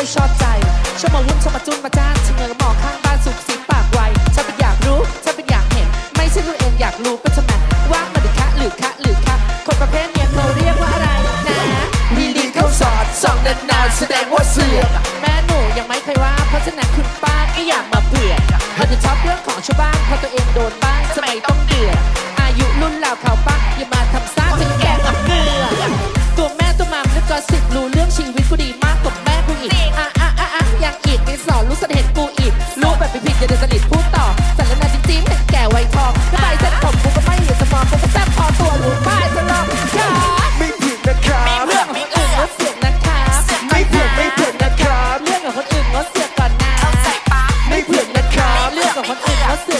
อยชอบใจชอบมาวุ่นชอบมาจุนมาจ้านชิงเงินหมอข้างบ้านสุกสิปากไวฉันเป็นอยากรู้ฉันเป็นอยากเห็น ไม่ใช่ตัวเองอยากรู้ก็ทำไมว่างมาหรือคะหรือคะหรือคะคนประเภทเนี้ยเขาเรียกว่าอะไรนะมีลิ้นเข้าสอดสองนานๆแสดงว่าเสือกแม่หนูยังไม่เคยว่า เพราะฉะนั้นคุณป้าก็อยากมาเผือกเขาจะชอบเรื่องของชาวบ้านเพราะตัวเองโดนบ้างทำไมต้องเดือดอายุรุ่นเราเขาป้า รู้เรื่องชีวิตกูดีมากกว่าแม่กูอีกอะอะอะอะอยากอีกไม่สอนรู้สนเห็นกูอีกรู้แบบผิดๆอย่าเดินสนิดพูดต่อสาระนาจริงๆเห็นแก่ไวทองถ้าไปเส้นผมกูก็ไม่เห็นสมองกูก็แซ่บพอตัวหลุดป้ายสลอบค่ะไม่ผิดนะครับไม่เลือกไม่อื่นงดเสียงนะครับไม่ผิดไม่ผิดนะครับเรื่องกับคนอื่นงดเสียงก่อนนะเข้าใจปะไม่ผิดนะครับเรื่องกับคนอื่นเสียง